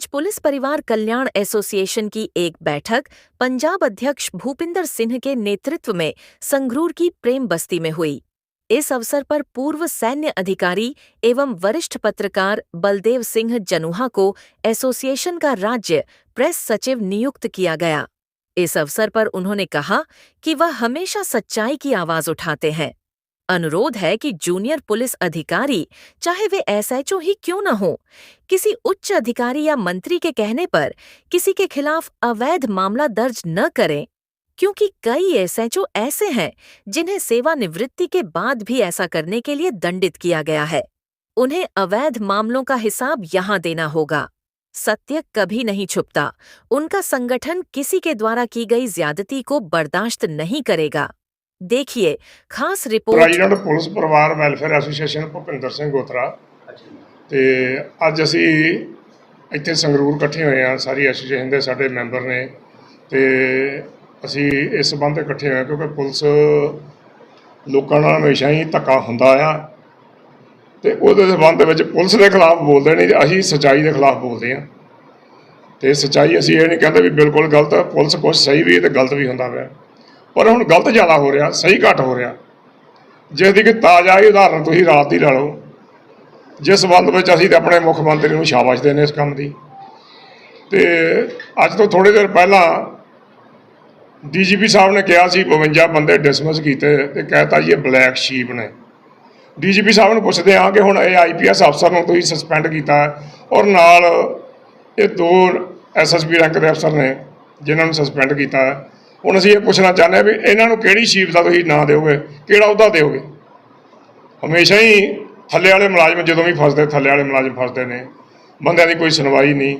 आज पुलिस परिवार कल्याण एसोसिएशन की एक बैठक पंजाब अध्यक्ष भूपिंदर सिंह के नेतृत्व में संगरूर की प्रेम बस्ती में हुई। इस अवसर पर पूर्व सैन्य अधिकारी एवं वरिष्ठ पत्रकार बलदेव सिंह जनुहा को एसोसिएशन का राज्य प्रेस सचिव नियुक्त किया गया। इस अवसर पर उन्होंने कहा कि वह हमेशा सच्चाई की आवाज़ उठाते हैं। अनुरोध है कि जूनियर पुलिस अधिकारी, चाहे वे एसएचओ ही क्यों न हो, किसी उच्च अधिकारी या मंत्री के कहने पर किसी के खिलाफ अवैध मामला दर्ज न करें, क्योंकि कई एसएचओ ऐसे हैं जिन्हें सेवानिवृत्ति के बाद भी ऐसा करने के लिए दंडित किया गया है। उन्हें अवैध मामलों का हिसाब यहाँ देना होगा। सत्य कभी नहीं छुपता। उनका संगठन किसी के द्वारा की गई ज्यादती को बर्दाश्त नहीं करेगा। देखिए खास रिपोर्ट ਪ੍ਰੈਜ਼ੀਡੈਂਟ ਪੁਲਿਸ ਪਰਿਵਾਰ ਵੈਲਫੇਅਰ ਐਸੋਸੀਏਸ਼ਨ ਭੁਪਿੰਦਰ ਸਿੰਘ ਗੋਤਰਾ ਤੇ ਅੱਜ ਅਸੀਂ ਇੱਥੇ ਸੰਗਰੂਰ ਇਕੱਠੇ ਹੋਏ ਆ ਸਾਰੀ ਐਸੋਸੀਏਸ਼ਨ ਦੇ ਸਾਡੇ ਮੈਂਬਰ ਨੇ ਤੇ ਅਸੀਂ ਇਸ ਸੰਬੰਧ ਇਕੱਠੇ ਹੋਏ ਹਾਂ ਕਿਉਂਕਿ ਪੁਲਿਸ ਲੋਕਾਂ ਨਾਲ ਹਮੇਸ਼ਾ ਹੀ ਧੱਕਾ ਹੁੰਦਾ ਆ ਤੇ ਉਹਦੇ ਸੰਬੰਧ ਵਿੱਚ ਪੁਲਿਸ ਦੇ ਖਿਲਾਫ ਬੋਲਦੇ ਨਹੀਂ ਤੇ ਅਸੀਂ ਸੱਚਾਈ ਦੇ ਖਿਲਾਫ ਬੋਲਦੇ ਆ ਤੇ ਸੱਚਾਈ ਅਸੀਂ ਇਹ ਨਹੀਂ ਕਹਿੰਦੇ ਵੀ ਬਿਲਕੁਲ ਗਲਤ ਹੈ ਪੁਲਿਸ ਕੁਛ ਸਹੀ ਵੀ ਹੈ ਤੇ ਗਲਤ ਵੀ ਹੁੰਦਾ ਪਿਆ ਪਰ ਹੁਣ ਗਲਤ ਜ਼ਿਆਦਾ ਹੋ ਰਿਹਾ, ਸਹੀ ਘੱਟ ਹੋ ਰਿਹਾ। ਜਿਸ ਦੀ ਕਿ ਤਾਜ਼ਾ ਹੀ ਉਦਾਹਰਨ ਤੁਸੀਂ ਰਾਤ ਦੀ ਲਾ ਲਓ। ਜਿਸ ਸੰਬੰਧ ਵਿੱਚ ਅਸੀਂ ਤੇ ਆਪਣੇ ਮੁੱਖ ਮੰਤਰੀ ਨੂੰ ਸ਼ਾਬਾਸ਼ ਦੇਣੇ ਇਸ ਕੰਮ ਦੀ। ਤੇ ਅੱਜ ਤੋਂ ਥੋੜੀ ਦੇਰ ਪਹਿਲਾਂ ਡੀਜੀਪੀ ਸਾਹਿਬ ਨੇ ਕਿਹਾ ਸੀ 52 ਬੰਦੇ ਡਿਸਮਿਸ ਕੀਤੇ ਤੇ ਕਹਿਤਾ ਜੀ ਇਹ ਬਲੈਕ ਸ਼ੀਪ ਨੇ। ਡੀਜੀਪੀ ਸਾਹਿਬ ਨੂੰ ਪੁੱਛਦੇ ਹਾਂ ਕਿ ਹੁਣ ਇਹ ਆਈਪੀਐਸ ਅਫਸਰ ਨੂੰ ਤੁਸੀਂ ਸਸਪੈਂਡ ਕੀਤਾ ਔਰ ਨਾਲ ਇਹ ਦੋ ਐਸਐਸਪੀ ਰੈਂਕ ਦੇ ਅਫਸਰ ਨੇ ਜਿਨ੍ਹਾਂ ਨੂੰ ਸਸਪੈਂਡ ਕੀਤਾ। ਹੁਣ ਅਸੀਂ ਇਹ ਪੁੱਛਣਾ ਚਾਹੁੰਦੇ ਹਾਂ ਵੀ ਇਹਨਾਂ ਨੂੰ ਕਿਹੜੀ ਸ਼ੀਪ ਦਾ ਤੁਸੀਂ ਨਾਂ ਦਿਓਗੇ? ਕਿਹੜਾ ਅਹੁਦਾ ਦਿਓਗੇ? ਹਮੇਸ਼ਾ ਹੀ ਥੱਲੇ ਵਾਲੇ ਮੁਲਾਜ਼ਮ ਜਦੋਂ ਵੀ ਫਸਦੇ, ਥੱਲੇ ਵਾਲੇ ਮੁਲਾਜ਼ਮ ਫਸਦੇ ਨੇ। ਬੰਦਿਆਂ ਦੀ ਕੋਈ ਸੁਣਵਾਈ ਨਹੀਂ।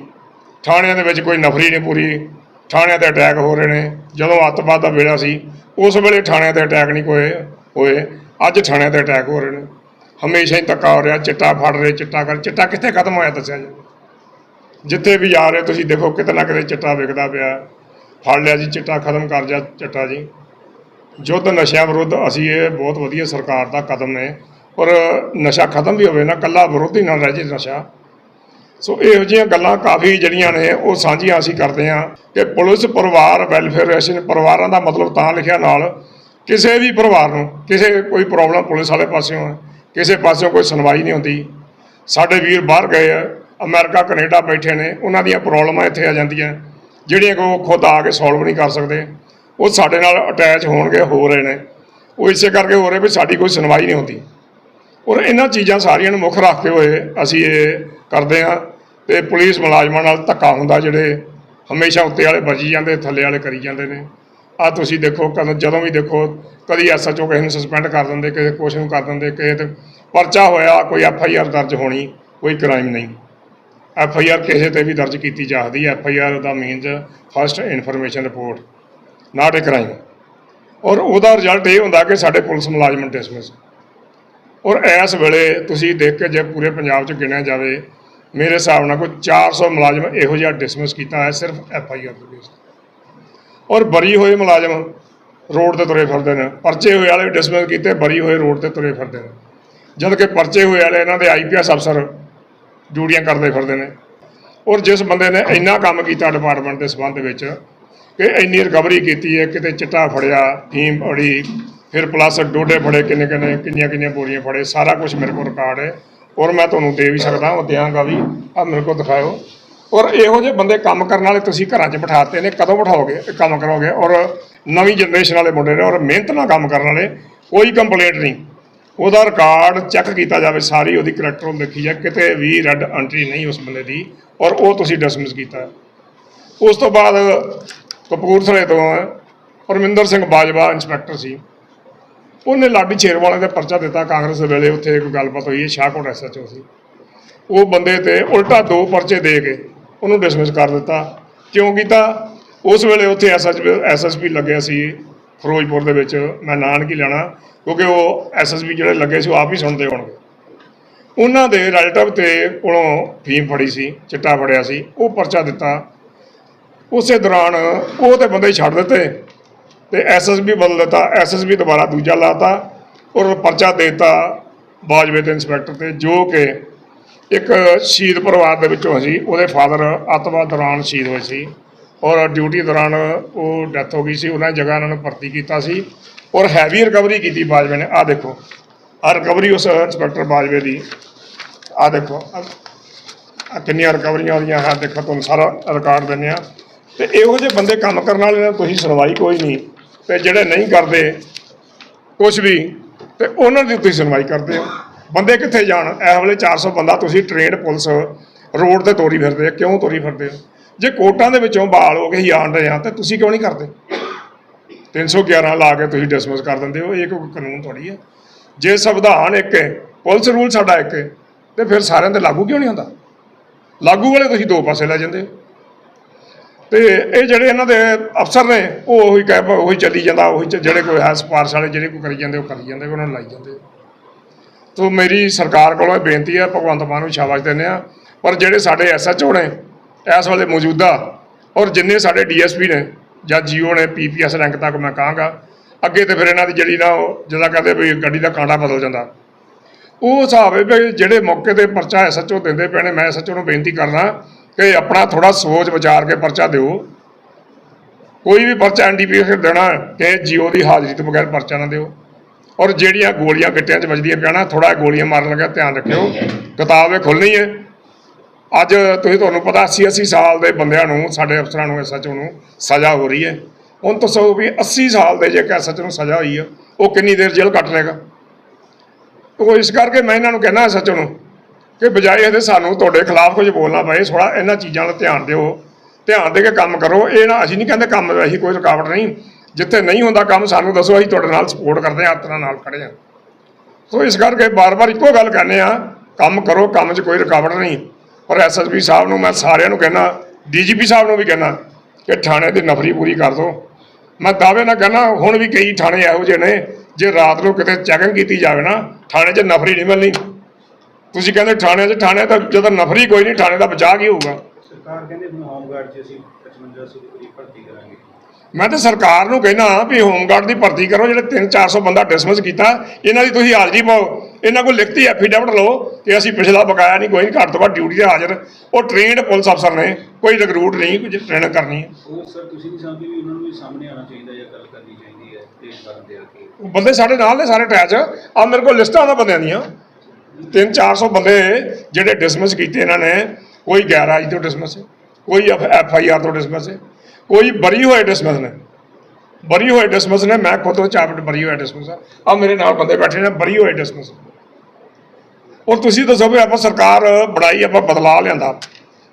ਥਾਣਿਆਂ ਦੇ ਵਿੱਚ ਕੋਈ ਨਫਰੀ ਨਹੀਂ ਪੂਰੀ। ਥਾਣਿਆਂ ਤੇ ਅਟੈਕ ਹੋ ਰਹੇ ਨੇ। ਜਦੋਂ ਅੱਤਵਾਦ ਦਾ ਵੇਲਾ ਸੀ, ਉਸ ਵੇਲੇ ਥਾਣਿਆਂ ਤੇ ਅਟੈਕ ਨਹੀਂ ਹੋਏ ਹੋਏ। ਅੱਜ ਥਾਣਿਆਂ ਤੇ ਅਟੈਕ ਹੋ ਰਹੇ ਨੇ। ਹਮੇਸ਼ਾ ਹੀ ਧੱਕਾ ਹੋ ਰਿਹਾ, ਚਿੱਟਾ ਫੜ ਰਹੇ, ਚਿੱਟਾ ਕਰ ਚਿੱਟਾ ਕਿੱਥੇ ਖਤਮ ਹੋਇਆ ਦੱਸਿਆ ਜੀ? ਜਿੱਥੇ ਵੀ ਜਾ ਰਹੇ, ਤੁਸੀਂ ਦੇਖੋ ਕਿਤੇ ਨਾ ਕਿਤੇ ਚਿੱਟਾ ਵਿਕਦਾ ਪਿਆ। ਫੜ ਲਿਆ ਜੀ, ਚਿੱਟਾ ਖਤਮ ਕਰ ਜਾ ਚਿੱਟਾ ਜੀ। ਯੁੱਧ ਨਸ਼ਿਆਂ ਵਿਰੁੱਧ ਅਸੀਂ ਇਹ ਬਹੁਤ ਵਧੀਆ ਸਰਕਾਰ ਦਾ ਕਦਮ ਨੇ ਔਰ ਨਸ਼ਾ ਖਤਮ ਵੀ ਹੋਵੇ ਨਾ ਕੱਲਾ ਵਿਰੋਧੀ ਨਾਲ ਰਹਿ ਜੇ ਨਸ਼ਾ। ਸੋ ਇਹੋ ਜਿਹੀਆਂ ਗੱਲਾਂ ਕਾਫੀ ਜਿਹੜੀਆਂ ਨੇ, ਉਹ ਸਾਂਝੀਆਂ ਅਸੀਂ ਕਰਦੇ ਹਾਂ। ਕਿ ਪੁਲਿਸ ਪਰਿਵਾਰ, ਵੈਲਫੇਅਰ ਐਸੋਸੀਏਸ਼ਨ ਪਰਿਵਾਰਾਂ ਦਾ ਮਤਲਬ ਤਾਂ ਲਿਖਿਆ ਨਾਲ, ਕਿਸੇ ਵੀ ਪਰਿਵਾਰ ਨੂੰ, ਕਿਸੇ ਕੋਈ ਪ੍ਰੋਬਲਮ ਪੁਲਿਸ ਵਾਲੇ ਪਾਸਿਓਂ ਹੈ, ਕਿਸੇ ਪਾਸਿਓਂ ਕੋਈ ਸੁਣਵਾਈ ਨਹੀਂ ਹੁੰਦੀ। ਸਾਡੇ ਵੀਰ ਬਾਹਰ ਗਏ ਆ, ਅਮਰੀਕਾ, ਕੈਨੇਡਾ ਬੈਠੇ ਨੇ, ਉਹਨਾਂ ਦੀਆਂ ਪ੍ਰੋਬਲਮਾਂ ਇੱਥੇ ਆ ਜਾਂਦੀਆਂ। ਜਿਹੜੀਆਂ ਕਿ ਉਹ ਖੁਦ ਆ ਕੇ ਸੋਲਵ ਨਹੀਂ ਕਰ ਸਕਦੇ, ਉਹ ਸਾਡੇ ਨਾਲ ਅਟੈਚ ਹੋਣਗੇ, ਹੋ ਰਹੇ ਨੇ। ਉਹ ਇਸੇ ਕਰਕੇ ਹੋ ਰਹੇ ਵੀ ਸਾਡੀ ਕੋਈ ਸੁਣਵਾਈ ਨਹੀਂ ਹੁੰਦੀ। ਔਰ ਇਹਨਾਂ ਚੀਜ਼ਾਂ ਸਾਰੀਆਂ ਨੂੰ ਮੁੱਖ ਰੱਖਦੇ ਹੋਏ ਅਸੀਂ ਇਹ ਕਰਦੇ ਹਾਂ ਤੇ ਪੁਲਿਸ ਮੁਲਾਜ਼ਮਾਂ ਨਾਲ ਧੱਕਾ ਹੁੰਦਾ ਜਿਹੜੇ ਹਮੇਸ਼ਾ ਉੱਤੇ ਵਾਲੇ ਬਚੀ ਜਾਂਦੇ, ਥੱਲੇ ਵਾਲੇ ਕਰੀ ਜਾਂਦੇ ਨੇ। ਆ ਤੁਸੀਂ ਦੇਖੋ, ਕਦੋਂ ਜਦੋਂ ਵੀ ਦੇਖੋ, ਕਦੀ ਐਸਐਚਓ ਕਿਸੇ ਨੂੰ ਸਸਪੈਂਡ ਕਰ ਦਿੰਦੇ, ਕਿਸੇ ਕੁਛ ਨੂੰ ਕਰ ਦਿੰਦੇ, ਕਿਸੇ ਤੇ ਪਰਚਾ ਹੋਇਆ, ਕੋਈ ਐਫਆਈਆਰ ਦਰਜ ਹੋਣੀ, ਕੋਈ ਕ੍ਰਾਈਮ ਨਹੀਂ। ਐਫ ਆਈ ਆਰ ਕਿਸੇ ਤੇ ਵੀ ਦਰਜ ਕੀਤੀ ਜਾ ਸਕਦੀ ਹੈ। F I R the means first information report not a crime ਔਰ ਉਹਦਾ ਰਿਜ਼ਲਟ ਇਹ ਹੁੰਦਾ ਕਿ ਸਾਡੇ ਪੁਲਿਸ ਮੁਲਾਜ਼ਮ ਡਿਸਮਿਸ ਔਰ ਇਸ ਵੇਲੇ ਤੁਸੀਂ ਦੇਖ ਕੇ ਜੇ ਪੂਰੇ ਪੰਜਾਬ 'ਚ ਗਿਣਿਆ ਜਾਵੇ, ਮੇਰੇ ਹਿਸਾਬ ਨਾਲ ਕੋਈ 400 ਮੁਲਾਜ਼ਮ ਇਹੋ ਜਿਹਾ ਡਿਸਮਿਸ ਕੀਤਾ ਹੈ, ਸਿਰਫ ਐਫ ਆਈ ਆਰ ਦੇ ਬੇਸ ਔਰ ਬਰੀ ਹੋਏ ਮੁਲਾਜ਼ਮ ਰੋਡ ਤੇ ਤੁਰੇ ਫਿਰਦੇ ਨੇ। ਪਰਚੇ ਹੋਏ ਵਾਲੇ ਡਿਸਮਿਸ ਕੀਤੇ, ਬਰੀ ਹੋਏ ਰੋਡ ਤੇ ਤੁਰੇ ਫਿਰਦੇ ਨੇ। ਜਦ ਕਿ ਪਰਚੇ ਹੋਏ ਵਾਲੇ ਇਹਨਾਂ ਦੇ ਆਈਪੀਐਸ ਅਫਸਰ ਡਿਊਟੀਆਂ ਕਰਦੇ ਫਿਰਦੇ ਨੇ। ਔਰ ਜਿਸ ਬੰਦੇ ਨੇ ਇੰਨਾ ਕੰਮ ਕੀਤਾ ਡਿਪਾਰਟਮੈਂਟ ਦੇ ਸਬੰਧ ਵਿੱਚ ਕਿ ਇੰਨੀ ਰਿਕਵਰੀ ਕੀਤੀ ਹੈ, ਕਿਤੇ ਚਿੱਟਾ ਫੜਿਆ ਫੀਮ ਫੜੀ, ਫਿਰ ਪਲੱਸ ਡੋਡੇ ਫੜੇ ਕਿੰਨੇ ਕਿੰਨੇ, ਕਿੰਨੀਆਂ ਕਿੰਨੀਆਂ ਬੋਰੀਆਂ ਫੜੇ, ਸਾਰਾ ਕੁਝ ਮੇਰੇ ਕੋਲ ਰਿਕਾਰਡ ਹੈ। ਔਰ ਮੈਂ ਤੁਹਾਨੂੰ ਦੇ ਵੀ ਸਕਦਾ ਉਹ ਦਿਆਂਗਾ ਵੀ ਆ ਮੇਰੇ ਕੋਲ ਦਿਖਾਓ ਔਰ ਇਹੋ ਜਿਹੇ ਬੰਦੇ ਕੰਮ ਕਰਨ ਵਾਲੇ ਤੁਸੀਂ ਘਰਾਂ 'ਚ ਬਿਠਾਤੇ ਨੇ, ਕਦੋਂ ਬਿਠਾਓਗੇ, ਕੰਮ ਕਰੋਗੇ? ਔਰ ਨਵੀਂ ਜਨਰੇਸ਼ਨ ਵਾਲੇ ਮੁੰਡੇ ਨੇ ਔਰ ਮਿਹਨਤ ਨਾਲ ਕੰਮ ਕਰਨ ਵਾਲੇ, ਕੋਈ ਕੰਪਲੇਂਟ ਨਹੀਂ। ਉਹਦਾ ਰਿਕਾਰਡ ਚੈੱਕ ਕੀਤਾ ਜਾਵੇ, ਸਾਰੀ ਉਹਦੀ ਕਰੈਕਟਰ ਨੂੰ ਦੇਖੀ ਜਾ ਕਿਤੇ ਵੀ ਰੈੱਡ ਐਂਟਰੀ ਨਹੀਂ ਉਸ ਬੰਦੇ ਦੀ, ਔਰ ਉਹ ਤੁਸੀਂ ਡਿਸਮਿਸ ਕੀਤਾ ਉਸ ਤੋਂ ਬਾਅਦ ਕਪੂਰਥਲੇ ਤੋਂ ਪਰਮਿੰਦਰ ਸਿੰਘ ਬਾਜਵਾ ਇੰਸਪੈਕਟਰ ਸੀ। ਉਹਨੇ ਲਾਡੀ ਛੇਰਵਾਲੇ ਦਾ ਪਰਚਾ ਦਿੱਤਾ, ਕਾਂਗਰਸ ਵੇਲੇ ਉੱਥੇ ਇੱਕ ਗੱਲਬਾਤ ਹੋਈ ਹੈ, ਸ਼ਾਹਕੋਟ ਐਸਐਚਓ ਸੀ। ਉਹ ਬੰਦੇ ਤੇ ਉਲਟਾ ਦੋ ਪਰਚੇ ਦੇ ਕੇ ਉਹਨੂੰ ਡਿਸਮਿਸ ਕਰ ਦਿੱਤਾ। ਕਿਉਂ ਕੀਤਾ? ਉਸ ਵੇਲੇ ਉੱਥੇ ਐਸਐਚਪੀ ਐਸਐਸਪੀ ਲੱਗਿਆ ਸੀ। ਫਿਰੋਜ਼ਪੁਰ ਦੇ ਵਿੱਚ ਮੈਂ ਨਾਂ ਨਹੀਂ ਲੈਣਾ, ਕਿਉਂਕਿ ਉਹ ਐਸਐਸਪੀ ਜਿਹੜੇ ਲੱਗੇ ਸੀ ਉਹ ਆਪ ਹੀ ਸੁਣਦੇ ਹੋਣਗੇ। ਉਹਨਾਂ ਦੇ ਰਿਲੇਟਿਵ ਤੇ ਕੋਲੋਂ ਫੀਮ ਫੜੀ ਸੀ, ਚਿੱਟਾ ਫੜਿਆ ਸੀ, ਉਹ ਪਰਚਾ ਦਿੱਤਾ। ਉਸੇ ਦੌਰਾਨ ਉਹ ਤੇ ਬੰਦੇ ਛੱਡ ਦਿੱਤੇ ਤੇ ਐਸਐਸਬੀ ਬਦਲ ਦਿੱਤਾ ਐਸਐਸਬੀ ਦੁਬਾਰਾ ਦੂਜਾ ਲਾਤਾ ਔਰ ਪਰਚਾ ਦੇਤਾ ਬਾਜਵੇ ਤੇ ਇੰਸਪੈਕਟਰ ਤੇ, ਜੋ ਕਿ ਇੱਕ ਸ਼ਹੀਦ ਪਰਿਵਾਰ ਦੇ ਵਿੱਚੋਂ ਸੀ, ਉਹਦੇ ਫਾਦਰ ਅੱਤਵਾਦ ਦੌਰਾਨ ਸ਼ਹੀਦ ਹੋਏ ਸੀ। ਔਰ ਡਿਊਟੀ ਦੌਰਾਨ ਉਹ ਡੈਥ ਹੋ ਗਈ ਸੀ, ਉਹਨਾਂ ਜਗ੍ਹਾ ਉਹਨਾਂ ਨੂੰ ਭਰਤੀ ਕੀਤਾ ਸੀ ਔਰ ਹੈਵੀ ਰਿਕਵਰੀ ਕੀਤੀ ਬਾਜਵੇ ਨੇ। ਆਹ ਦੇਖੋ, ਆਹ ਰਿਕਵਰੀ ਉਸ ਇੰਸਪੈਕਟਰ ਬਾਜਵੇ ਦੀ। ਆਹ ਦੇਖੋ, ਆਹ ਕਿੰਨੀਆਂ ਰਿਕਵਰੀਆਂ ਉਹਦੀਆਂ ਹੈ ਦੇਖੋ, ਤੁਹਾਨੂੰ ਸਾਰਾ ਰਿਕਾਰਡ ਦਿੰਦੇ ਆ ਤੇ ਇਹੋ ਜਿਹੇ ਬੰਦੇ ਕੰਮ ਕਰਨ ਵਾਲੇ ਨਾਲ ਤੁਸੀਂ ਸੁਣਵਾਈ ਕੋਈ ਨਹੀਂ। ਤੇ ਜਿਹੜੇ ਨਹੀਂ ਕਰਦੇ ਕੁਝ ਵੀ, ਤੇ ਉਹਨਾਂ ਦੀ ਤੁਸੀਂ ਸੁਣਵਾਈ ਕਰਦੇ ਹੋ। ਬੰਦੇ ਕਿੱਥੇ ਜਾਣ? ਇਸ ਵੇਲੇ 400 ਬੰਦਾ ਤੁਸੀਂ ਟ੍ਰੇਨਡ ਪੁਲਿਸ ਰੋਡ ਤੇ ਤੋਰੀ ਫਿਰਦੇ ਆ। ਕਿਉਂ ਤੋਰੀ ਫਿਰਦੇ ਹੋ? ਜੇ ਕੋਰਟਾਂ ਦੇ ਵਿੱਚੋਂ ਬਾਲ ਹੋ ਕੇ ਹੀ ਆਣ ਰਹੇ ਆ, ਤਾਂ ਤੁਸੀਂ ਕਿਉਂ ਨਹੀਂ ਕਰਦੇ? 311 ਲਾ ਕੇ ਤੁਸੀਂ ਡਿਸਮਿਸ ਕਰ ਦਿੰਦੇ ਹੋ, ਇਹ ਕੋਈ ਕਾਨੂੰਨ ਥੋੜੀ ਹੈ ਜੇ ਸੰਵਿਧਾਨ ਇੱਕ ਹੈ, ਪੁਲਿਸ ਰੂਲ ਸਾਡਾ ਇੱਕ ਹੈ, ਤੇ ਫਿਰ ਸਾਰਿਆਂ ਤੇ ਲਾਗੂ ਕਿਉਂ ਨਹੀਂ ਹੁੰਦਾ? ਲਾਗੂ ਵਾਲੇ ਤੁਸੀਂ ਦੋ ਪਾਸੇ ਲੈ ਜਾਂਦੇ। ਹੋ ਤੇ ਇਹ ਜਿਹੜੇ ਇਹਨਾਂ ਦੇ ਅਫਸਰ ਨੇ, ਉਹ ਉਹੀ ਕਹਿ ਉਹੀ ਚੱਲੀ ਜਾਂਦਾ, ਉਹੀ ਜਿਹੜੇ ਕੋਈ ਹੈ ਸਿਫਾਰਸ਼ ਵਾਲੇ, ਜਿਹੜੇ ਕੋਈ ਕਰੀ ਜਾਂਦੇ, ਉਹ ਕਰੀ ਜਾਂਦੇ, ਉਹਨਾਂ ਨੂੰ ਲਾਈ ਜਾਂਦੇ। ਤੋ ਮੇਰੀ ਸਰਕਾਰ ਕੋਲੋਂ ਇਹ ਬੇਨਤੀ ਹੈ, ਭਗਵੰਤ ਮਾਨ ਨੂੰ ਸ਼ਾਬਾਸ਼ ਦਿੰਦੇ ਆ ਪਰ ਜਿਹੜੇ ਸਾਡੇ ਐਸਐਚਓ ਨੇ ਇਸ ਵੇਲੇ ਮੌਜੂਦਾ ਔਰ ਜਿੰਨੇ ਸਾਡੇ ਡੀਐਸਪੀ ਨੇ ਜਾਂ ਜੀਓ ਨੇ, ਪੀਪੀਐਸ ਰੈਂਕ ਤੱਕ ਮੈਂ ਕਹਾਂਗਾ, ਅੱਗੇ ਤੇ ਫਿਰ ਇਹਨਾਂ ਦੀ ਜਿਹੜੀ ਨਾ ਉਹ ਜਿਹਦਾ ਕਹਿੰਦੇ ਵੀ ਗੱਡੀ ਦਾ ਕਾਂਟਾ ਬਦਲ ਜਾਂਦਾ। ਉਹ ਹਿਸਾਬ ਹੈ ਵੀ ਜਿਹੜੇ ਮੌਕੇ ਤੇ ਪਰਚਾ ਐਸਐਚਓ ਦਿੰਦੇ ਪਏ ਨੇ, ਮੈਂ ਐਸਐਚਓ ਨੂੰ ਬੇਨਤੀ ਕਰਦਾ ਕਿ ਆਪਣਾ ਥੋੜਾ ਸੋਚ ਵਿਚਾਰ ਕੇ ਪਰਚਾ ਦਿਓ। ਕੋਈ ਵੀ ਪਰਚਾ ਐਨਡੀਪੀਐਸ ਦੇਣਾ ਕਿ ਜੀਓ ਦੀ ਹਾਜ਼ਰੀ ਤੋਂ ਬਗੈਰ ਪਰਚਾ ਨਾ ਦਿਓ। ਔਰ ਜਿਹੜੀਆਂ ਗੋਲੀਆਂ ਗਿੱਟਿਆਂ 'ਚ ਵੱਜਦੀਆਂ ਪਿਆ ਨਾ ਥੋੜਾ ਗੋਲੀਆਂ ਮਾਰਨ ਲੱਗਾ ਧਿਆਨ ਰੱਖਿਓ। ਕਿਤਾਬ ਇਹ ਖੁੱਲਣੀ ਹੈ। ਅੱਜ ਤੁਸੀਂ ਤੁਹਾਨੂੰ ਪਤਾ 80 80 ਸਾਲ ਦੇ ਬੰਦਿਆਂ ਨੂੰ, ਸਾਡੇ ਅਫਸਰਾਂ ਨੂੰ ਐਸਐਚਓ ਨੂੰ ਸਜ਼ਾ ਹੋ ਰਹੀ ਹੈ। ਹੁਣ ਦੱਸੋ ਵੀ 80 ਸਾਲ ਦੇ ਜੇ ਕਿ ਐਸਐਚਓ ਨੂੰ ਸਜ਼ਾ ਹੋਈ ਹੈ, ਉਹ ਕਿੰਨੀ ਦੇਰ ਜੇਲ੍ਹ ਕੱਟ ਲੇਗਾ ਉਹ ਇਸ ਕਰਕੇ ਮੈਂ ਇਹਨਾਂ ਨੂੰ ਕਹਿਣਾ ਐਸਐਚਓ ਨੂੰ ਕਿ ਬਜਾਏ ਇਹਦੇ ਸਾਨੂੰ ਤੁਹਾਡੇ ਖਿਲਾਫ ਕੁਝ ਬੋਲਣਾ ਪਏ ਥੋੜਾ ਇਹਨਾਂ ਚੀਜ਼ਾਂ ਦਾ ਧਿਆਨ ਦਿਓ। ਧਿਆਨ ਦੇ ਕੇ ਕੰਮ ਕਰੋ। ਇਹ ਨਾ, ਅਸੀਂ ਨਹੀਂ ਕਹਿੰਦੇ ਕੰਮ ਵਿੱਚ ਅਸੀਂ ਕੋਈ ਰੁਕਾਵਟ ਨਹੀਂ। ਜਿੱਥੇ ਨਹੀਂ ਹੁੰਦਾ ਕੰਮ, ਸਾਨੂੰ ਦੱਸੋ, ਅਸੀਂ ਤੁਹਾਡੇ ਨਾਲ ਸਪੋਰਟ ਕਰਦੇ ਹਾਂ ਤਰ੍ਹਾਂ ਨਾਲ ਖੜੇ ਹਾਂ। ਸੋ ਇਸ ਕਰਕੇ ਬਾਰ-ਬਾਰ ਇੱਕੋ ਗੱਲ ਕਹਿੰਦੇ ਆ ਕੰਮ ਕਰੋ, ਕੰਮ 'ਚ ਕੋਈ ਰੁਕਾਵਟ ਨਹੀਂ। ਪਰ ਐਸਐਸਪੀ ਸਾਹਿਬ ਨੂੰ ਮੈਂ ਸਾਰਿਆਂ ਨੂੰ ਕਹਿਣਾ ਡੀਜੀਪੀ ਸਾਹਿਬ ਨੂੰ ਵੀ ਕਹਿਣਾ ਕਿ ਥਾਣੇ ਦੀ ਨਫਰੀ ਪੂਰੀ ਕਰ ਦਿਓ ਮੈਂ ਦਾਅਵੇ ਨਾਲ ਕਹਿਣਾ ਹੁਣ ਵੀ ਕਈ ਥਾਣੇ ਇਹੋ ਜਿਹੇ ਨੇ, ਜੇ ਰਾਤ ਨੂੰ ਕਿਤੇ ਚੈਕਿੰਗ ਕੀਤੀ ਜਾਵੇ ਨਾ, ਥਾਣੇ 'ਚ ਨਫਰੀ ਨਹੀਂ ਮਿਲਣੀ। ਤੁਸੀਂ ਕਹਿੰਦੇ ਥਾਣੇ 'ਚ, ਥਾਣੇ ਤਾਂ ਜਦੋਂ ਨਫਰੀ ਕੋਈ ਨਹੀਂ, ਥਾਣੇ ਦਾ ਬਚਾਅ ਕੀ ਹੋਊਗਾ? ਸਰਕਾਰ ਕਹਿੰਦੇ ਹੁਣ ਹੋਮਗਾਰਡ 'ਚ ਅਸੀਂ 5500 ਦੇ ਕਰੀਬ ਭਰਤੀ ਕਰਾਂਗੇ। ਮੈਂ ਤਾਂ ਸਰਕਾਰ ਨੂੰ ਕਹਿਣਾ ਵੀ ਹੋਮਗਾਰਡ ਦੀ ਭਰਤੀ ਕਰੋ ਜਿਹੜੇ 3-400 ਬੰਦਾ ਡਿਸਮਿਸ ਕੀਤਾ ਇਹਨਾਂ ਦੀ ਤੁਸੀਂ ਹਾਜ਼ਰੀ ਪਾਓ। ਇਹਨਾਂ ਕੋਲ ਲਿਖਤੀ ਐਫੀਡੈਵਿਟ ਲਓ ਕਿ ਅਸੀਂ ਪਿਛਲਾ ਬਕਾਇਆ ਨਹੀਂ ਕੋਈ ਘੱਟ ਤੋਂ ਘੱਟ ਡਿਊਟੀ ਤੇ ਹਾਜ਼ਰ। ਉਹ ਟ੍ਰੇਨਡ ਪੁਲਿਸ ਅਫਸਰ ਨੇ ਕੋਈ ਰਿਕਰੂਟ ਨਹੀਂ ਕੁਝ ਟ੍ਰੇਨਿੰਗ ਕਰਨੀ ਹੈ। ਉਹ ਸਰ ਤੁਸੀਂ ਨਹੀਂ ਸਮਝਦੇ ਵੀ ਉਹਨਾਂ ਨੂੰ ਵੀ ਸਾਹਮਣੇ ਆਉਣਾ ਚਾਹੀਦਾ ਜਾਂ ਗੱਲ ਕਰਨੀ ਚਾਹੀਦੀ ਹੈ ਤੇ ਕਰਨ ਦੇ ਆ ਕੇ ਉਹ ਬੰਦੇ ਸਾਡੇ ਨਾਲ ਨੇ ਸਾਰੇ ਟੈਚ। ਆ ਮੇਰੇ ਕੋਲ ਲਿਸਟਾਂ ਉਹਨਾਂ ਬੰਦਿਆਂ ਦੀਆਂ। 3-400 ਬੰਦੇ ਜਿਹੜੇ ਡਿਸਮਿਸ ਕੀਤੇ ਇਹਨਾਂ ਨੇ ਕੋਈ ਗੈਰਾਜ ਤੋਂ ਡਿਸਮਿਸ ਕੋਈ ਐਫ ਆਈ ਆਰ ਤੋਂ ਡਿਸਮਿਸ ਹੈ ਕੋਈ ਬਰੀ ਹੋਏ ਡਿਸਮਸ ਨੇ? ਬਰੀ ਹੋਏ ਡਿਸਮਸ ਨੇ, ਮੈਂ ਖੁਦ ਚਾਪਟ ਬਰੀ ਹੋਏ ਡਿਸਮਿਸ ਆ। ਆਹ ਮੇਰੇ ਨਾਲ ਬੰਦੇ ਬੈਠੇ ਨੇ, ਬਰੀ ਹੋਏ ਡਿਸਮਿਸ ਔਰ ਤੁਸੀਂ ਦੱਸੋ ਵੀ ਆਪਾਂ ਸਰਕਾਰ ਬਣਾਈ, ਆਪਾਂ ਬਦਲਾਅ ਲਿਆਂਦਾ।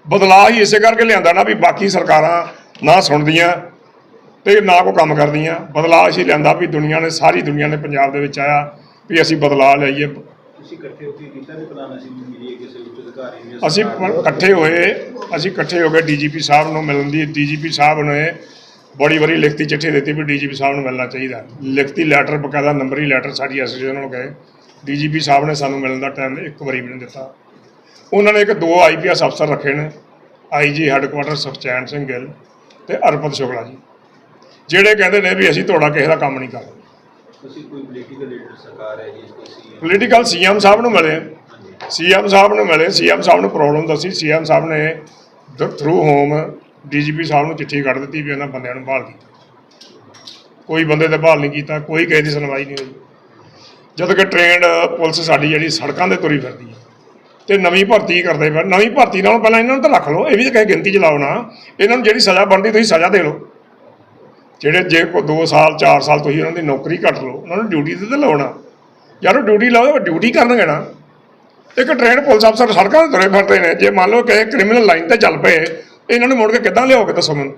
ਬਦਲਾਅ ਹੀ ਇਸੇ ਕਰਕੇ ਲਿਆਂਦਾ ਨਾ ਵੀ ਬਾਕੀ ਸਰਕਾਰਾਂ ਨਾ ਸੁਣਦੀਆਂ ਤੇ ਨਾ ਕੋ ਕੰਮ ਕਰਦੀਆਂ। ਬਦਲਾਅ ਅਸੀਂ ਲਿਆਂਦਾ ਵੀ ਦੁਨੀਆ ਨੇ, ਸਾਰੀ ਦੁਨੀਆ ਨੇ ਪੰਜਾਬ ਦੇ ਵਿੱਚ ਆਇਆ ਵੀ ਅਸੀਂ ਬਦਲਾਅ ਲਈਏ। ਤੁਸੀਂ ਇਕੱਠੇ ਹੋ ਕੇ ਕੀਤਾ ਤੇ ਪਲਾਨ ਅਸੀਂ ਵੀ ਮਿਲੀਏ ਕਿਸੇ ਉੱਚ ਅਧਿਕਾਰੀ ਨੂੰ ਅਸੀਂ ਪ- ਇਕੱਠੇ ਹੋਏ ਅਸੀਂ ਇਕੱਠੇ ਹੋ ਕੇ ਡੀਜੀਪੀ ਸਾਹਿਬ ਨੂੰ ਮਿਲਣ ਦੀ ਡੀਜੀਪੀ ਸਾਹਿਬ ਨੇ ਬੜੀ ਵਾਰੀ ਲਿਖਤੀ ਚਿੱਠੀ ਦਿੱਤੀ ਵੀ ਡੀਜੀਪੀ ਸਾਹਿਬ ਨੂੰ ਮਿਲਣਾ ਚਾਹੀਦਾ। ਲਿਖਤੀ ਲੈਟਰ ਬਕਾਇਦਾ ਨੰਬਰੀ ਲੈਟਰ ਸਾਡੀ ਐਸੋਸੀਏਸ਼ਨ ਨੂੰ ਗਏ। ਡੀਜੀਪੀ ਸਾਹਿਬ ਨੇ ਸਾਨੂੰ ਮਿਲਣ ਦਾ ਟਾਈਮ ਇੱਕ ਵਾਰੀ ਵੀ ਨਹੀਂ ਦਿੱਤਾ। ਉਹਨਾਂ ਨੇ ਇੱਕ ਦੋ ਆਈਪੀਐਸ ਅਫਸਰ ਰੱਖੇ ਨੇ ਆਈਜੀ ਹੈੱਡਕੁਆਟਰ ਸੁਖਚੈਨ ਸਿੰਘ ਗਿੱਲ ਤੇ ਅਰਪਤ ਸ਼ੁਕਲਾ ਜੀ। ਜਿਹੜੇ ਕਹਿੰਦੇ ਨੇ ਵੀ ਅਸੀਂ ਤੁਹਾਡਾ ਕਿਸੇ ਦਾ ਕੰਮ ਨਹੀਂ ਕਰਦੇ ਤੁਸੀਂ ਕੋਈ ਪੋਲੀਟੀਕਲ ਲੀਡਰ ਸਰਕਾਰ ਹੈ ਜੀ ਤੁਸੀਂ ਪੋਲੀਟੀਕਲ ਸੀਐਮ ਸਾਹਿਬ ਨੂੰ ਮਿਲੇ। ਸੀਐਮ ਸਾਹਿਬ ਨੂੰ ਮਿਲੇ। ਸੀਐਮ ਸਾਹਿਬ ਨੂੰ ਪ੍ਰੋਬਲਮ ਦੱਸੀ। ਸੀਐਮ ਸਾਹਿਬ ਨੇ ਥਰੂ ਹੋਮ ਡੀਜੀਪੀ ਸਾਹਿਬ ਨੂੰ ਚਿੱਠੀ ਕੱਢ ਦਿੱਤੀ ਵੀ ਉਹਨਾਂ ਬੰਦਿਆਂ ਨੂੰ ਬਹਾਲ ਕੀਤਾ। ਕੋਈ ਬੰਦੇ ਤੇ ਬਹਾਲ ਨਹੀਂ ਕੀਤਾ ਕੋਈ ਕਿਸੇ ਦੀ ਸੁਣਵਾਈ ਨਹੀਂ ਹੋਈ। ਜਦ ਕਿ ਟ੍ਰੇਨਡ ਪੁਲਿਸ ਸਾਡੀ ਜਿਹੜੀ ਸੜਕਾਂ ਤੇ ਤੁਰੀ ਫਿਰਦੀ ਹੈ। ਤੇ ਨਵੀਂ ਭਰਤੀ ਕਰਦੇ ਪਏ। ਨਵੀਂ ਭਰਤੀ ਨਾਲੋਂ ਪਹਿਲਾਂ ਇਹਨਾਂ ਨੂੰ ਤਾਂ ਰੱਖ ਲਓ। ਇਹ ਵੀ ਤਾਂ ਕਹੇ ਗਿਣਤੀ ਚ ਲਾਓ ਨਾ। ਇਹਨਾਂ ਨੂੰ ਜਿਹੜੀ ਸਜ਼ਾ ਬਣਦੀ ਤੁਸੀਂ ਸਜ਼ਾ ਦੇ ਲਓ। ਜਿਹੜੇ ਜੇ ਕੋ 2 ਸਾਲ 4 ਸਾਲ ਤੁਸੀਂ ਉਹਨਾਂ ਦੀ ਨੌਕਰੀ ਕੱਟ ਲਓ, ਉਹਨਾਂ ਨੂੰ ਡਿਊਟੀ ਤੇ ਤਾਂ ਲਾਉਣਾ। ਯਾਰ ਡਿਊਟੀ ਲਾਓ ਡਿਊਟੀ ਕਰਨਗੇ ਨਾ। ਇੱਕ ਟ੍ਰੇਨ ਪੁਲਿਸ ਅਫਸਰ ਸੜਕਾਂ ਤੇ ਤੁਰੇ ਫਿਰਦੇ ਨੇ, ਜੇ ਮੰਨ ਲਓ ਕਿ ਕ੍ਰਿਮੀਨਲ ਲਾਈਨ ਤੇ ਚੱਲ ਪਏ, ਇਹਨਾਂ ਨੂੰ ਮੁੜ ਕੇ ਕਿੱਦਾਂ ਲਿਆਓਗੇ ਦੱਸੋ ਮੈਨੂੰ?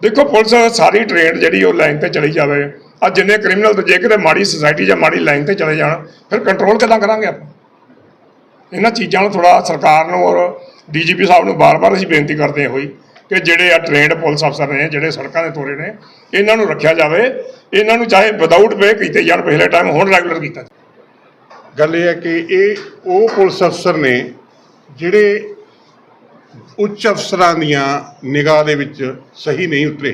ਦੇਖੋ, ਪੁਲਿਸ ਸਾਰੀ ਟ੍ਰੇਨ ਜਿਹੜੀ ਉਹ ਲਾਈਨ ਤੇ ਚਲੀ ਜਾਵੇ ਆ ਜਿੰਨੇ ਕ੍ਰਿਮੀਨਲ ਤੇ ਜੇ ਕਿਤੇ ਮਾੜੀ ਸੁਸਾਇਟੀ ਜਾਂ ਮਾੜੀ ਲਾਈਨ ਤੇ ਚਲੇ ਜਾਣ, ਫਿਰ ਕੰਟਰੋਲ ਕਿੱਦਾਂ ਕਰਾਂਗੇ ਆਪਾਂ? ਇਹਨਾਂ ਚੀਜ਼ਾਂ ਨੂੰ ਥੋੜਾ ਸਰਕਾਰ ਨੂੰ ਔਰ ਡੀਜੀਪੀ ਸਾਹਿਬ ਨੂੰ ਬਾਰ-ਬਾਰ ਅਸੀਂ ਬੇਨਤੀ ਕਰਦੇ ਹਾਂ ਹੋਈ ਕਿ ਜਿਹੜੇ ਆ ਟ੍ਰੇਨਡ ਪੁਲਿਸ ਅਫਸਰ ਨੇ, ਜਿਹੜੇ ਸੜਕਾਂ ਦੇ ਤੋਰੇ ਨੇ, ਇਹਨਾਂ ਨੂੰ ਰੱਖਿਆ ਜਾਵੇ। ਇਹਨਾਂ ਨੂੰ ਚਾਹੇ ਵਿਦਆਊਟ ਪੇ ਕੀਤੇ ਜਾਣ ਪਿਛਲੇ ਟਾਈਮ ਹੁਣ ਰੈਗੂਲਰ ਕੀਤਾ ਜਾਵੇ। ਗੱਲ ਇਹ ਹੈ ਕਿ ਇਹ ਉਹ ਪੁਲਿਸ ਅਫਸਰ ਨੇ ਜਿਹੜੇ ਉੱਚ ਅਫਸਰਾਂ ਦੀਆਂ ਨਿਗਾਹ ਦੇ ਵਿੱਚ ਸਹੀ ਨਹੀਂ ਉਤਰੇ।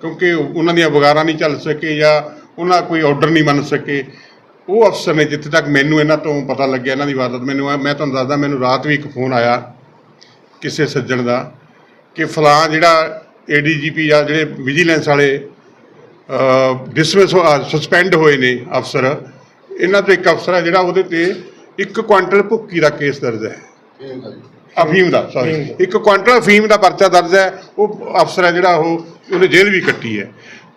ਕਿਉਂਕਿ ਉਹਨਾਂ ਦੀਆਂ ਵਗਾਰਾਂ ਨਹੀਂ ਚੱਲ ਸਕੇ ਜਾਂ ਉਹਨਾਂ ਕੋਈ ਆਰਡਰ ਨਹੀਂ ਮੰਨ ਸਕੇ। ਉਹ ਅਫਸਰ ਨੇ ਜਿੱਥੇ ਤੱਕ ਮੈਨੂੰ ਇਹਨਾਂ ਤੋਂ ਪਤਾ ਲੱਗਿਆ, ਇਹਨਾਂ ਦੀ ਵਾਰਦਾਤ, ਮੈਨੂੰ ਮੈਂ ਤੁਹਾਨੂੰ ਦੱਸਦਾ, ਮੈਨੂੰ ਰਾਤ ਵੀ ਇੱਕ ਫੋਨ ਆਇਆ ਕਿਸੇ ਸੱਜਣ ਦਾ। ਕਿ ਫਲਾਂ ਜਿਹੜਾ ਏਡੀਜੀਪੀ ਜਾਂ ਜਿਹੜੇ ਵਿਜੀਲੈਂਸ ਵਾਲੇ ਡਿਸਮਿਸ ਸਸਪੈਂਡ ਹੋਏ ਨੇ ਅਫਸਰ ਇਹਨਾਂ ਤੋਂ ਇੱਕ ਅਫਸਰ ਹੈ ਜਿਹੜਾ ਉਹਦੇ ਤੇ ਇੱਕ ਕੁਆਂਟਲ ਭੁੱਕੀ ਦਾ ਕੇਸ ਦਰਜ ਹੈ। ਅਫੀਮ ਦਾ ਸੌਰੀ ਇੱਕ ਕੁਆਂਟਲ ਅਫੀਮ ਦਾ ਪਰਚਾ ਦਰਜ ਹੈ ਉਹ ਅਫਸਰ ਹੈ ਜਿਹੜਾ ਉਹ ਉਹਨੇ ਜੇਲ੍ਹ ਵੀ ਕੱਟੀ ਹੈ।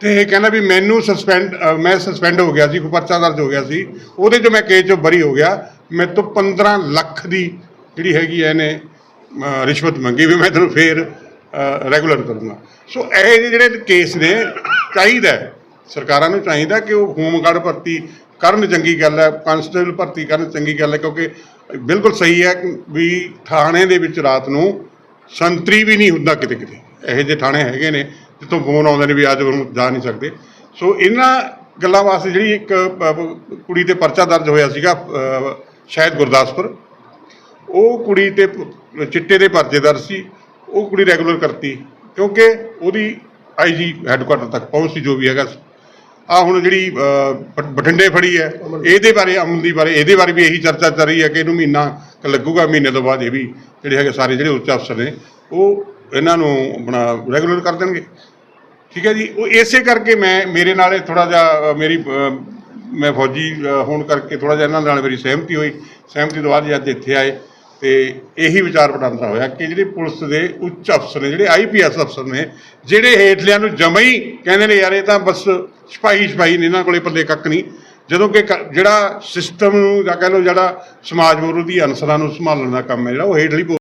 ਤੇ ਇਹ ਕਹਿੰਦਾ ਵੀ ਮੈਨੂੰ ਸਸਪੈਂਡ ਮੈਂ ਸਸਪੈਂਡ ਹੋ ਗਿਆ ਸੀ ਕੋਈ ਪਰਚਾ ਦਰਜ ਹੋ ਗਿਆ ਸੀ ਉਹਦੇ 'ਚ ਮੈਂ ਕੇਸ 'ਚੋਂ ਬਰੀ ਹੋ ਗਿਆ। ਮੇਰੇ ਤੋਂ 15 ਲੱਖ ਦੀ ਜਿਹੜੀ ਹੈਗੀ ਹੈ ਇਹਨੇ ਅਹ, ਰਿਸ਼ਵਤ ਮੰਗੀ ਵੀ ਮੈਂ ਤੈਨੂੰ ਫੇਰ ਰੈਗੂਲਰ ਕਰੂੰਗਾ। ਸੋ ਇਹ ਜਿਹੇ ਜਿਹੜੇ ਕੇਸ ਨੇ, ਚਾਹੀਦਾ ਸਰਕਾਰਾਂ ਨੂੰ ਚਾਹੀਦਾ ਕਿ ਉਹ ਹੋਮਗਾਰਡ ਭਰਤੀ ਕਰਨ ਚੰਗੀ ਗੱਲ ਹੈ ਕਾਂਸਟੇਬਲ ਭਰਤੀ ਕਰਨ ਚੰਗੀ ਗੱਲ ਹੈ, ਕਿਉਂਕਿ ਬਿਲਕੁਲ ਸਹੀ ਹੈ ਵੀ ਥਾਣੇ ਦੇ ਵਿੱਚ ਰਾਤ ਨੂੰ ਸੰਤਰੀ ਵੀ ਨਹੀਂ ਹੁੰਦਾ ਕਿਤੇ ਕਿਤੇ ਇਹੋ ਜਿਹੇ ਥਾਣੇ ਹੈਗੇ ਨੇ, ਜਿੱਥੋਂ ਫੋਨ ਆਉਂਦੇ ਨੇ ਵੀ ਅੱਜ ਉਹਨੂੰ ਜਾ ਨਹੀਂ ਸਕਦੇ। ਸੋ ਇਹਨਾਂ ਗੱਲਾਂ ਵਾਸਤੇ ਜਿਹੜੀ ਇੱਕ ਕੁੜੀ ਤੇ ਪਰਚਾ ਦਰਜ ਹੋਇਆ ਸੀਗਾ ਸ਼ਾਇਦ ਗੁਰਦਾਸਪੁਰ, ਉਹ ਕੁੜੀ ਤੇ ਚਿੱਟੇ ਦੇ ਪਰਚੇ ਦਰਜ ਸੀ। ਉਹ ਕੁੜੀ ਰੈਗੂਲਰ ਕਰਤੀ, ਕਿਉਂਕਿ ਉਹਦੀ ਆਈਜੀ ਹੈੱਡਕੁਆਟਰ ਤੱਕ ਪਹੁੰਚ ਸੀ ਜੋ ਵੀ ਹੈਗਾ ਆ ਹੁਣ ਜਿਹੜੀ ਬਠਿੰਡੇ ਫੜੀ ਹੈ, ਇਹਦੇ ਬਾਰੇ, ਅਮਨ ਦੀ ਬਾਰੇ, ਇਹਦੇ ਬਾਰੇ ਵੀ ਇਹੀ ਚਰਚਾ ਚੱਲ ਰਹੀ ਹੈ ਕਿ ਇਹਨੂੰ ਮਹੀਨਾ ਕੁ ਲੱਗੂਗਾ, ਮਹੀਨੇ ਤੋਂ ਬਾਅਦ ਇਹ ਵੀ ਜਿਹੜੇ ਹੈਗੇ ਸਾਰੇ ਜਿਹੜੇ ਉੱਚ ਅਫਸਰ ਨੇ, ਉਹ ਇਹਨਾਂ ਨੂੰ ਆਪਣਾ ਰੈਗੂਲਰ ਕਰ ਦੇਣਗੇ। ਠੀਕ ਹੈ ਜੀ, ਉਹ ਇਸੇ ਕਰਕੇ ਮੈਂ, ਮੇਰੇ ਨਾਲ ਥੋੜਾ ਜਿਹਾ ਮੇਰੀ ਮੈਂ ਫੌਜੀ ਹੋਣ ਕਰਕੇ ਥੋੜਾ ਜਿਹਾ ਇਹਨਾਂ ਨਾਲ ਮੇਰੀ ਸਹਿਮਤੀ ਹੋਈ। ਸਹਿਮਤੀ ਤੋਂ ਬਾਅਦ ਜੀ ਅੱਜ ਇੱਥੇ ਆਏ। ਤੇ ਇਹੀ ਵਿਚਾਰ ਵਟਾਂਦਰਾ ਹੋਇਆ ਕਿ ਜਿਹੜੇ ਪੁਲਿਸ ਦੇ ਉੱਚ ਅਫਸਰ ਨੇ, ਜਿਹੜੇ ਆਈਪੀਐਸ ਅਫਸਰ ਨੇ, ਜਿਹੜੇ ਹੇਠਲਿਆਂ ਨੂੰ ਜਮਾ ਹੀ ਕਹਿੰਦੇ ਨੇ, ਯਾਰ, ਇਹ ਤਾਂ ਬਸ ਸਿਪਾਹੀ ਸਿਪਾਹੀ ਨੇ, ਇਹਨਾਂ ਕੋਲੇ ਪੱਲੇ ਕੱਕ ਨਹੀਂ। ਜਦੋਂ ਕਿ ਕ- ਜਿਹੜਾ ਸਿਸਟਮ ਨੂੰ ਜਾਂ ਕਹਿ ਲਓ ਜਿਹੜਾ ਸਮਾਜ ਵਿਰੋਧੀ ਅਨਸਰਾਂ ਨੂੰ ਸੰਭਾਲਣ ਦਾ ਕੰਮ ਹੈ, ਜਿਹੜਾ ਉਹ ਹੇਠਲੀ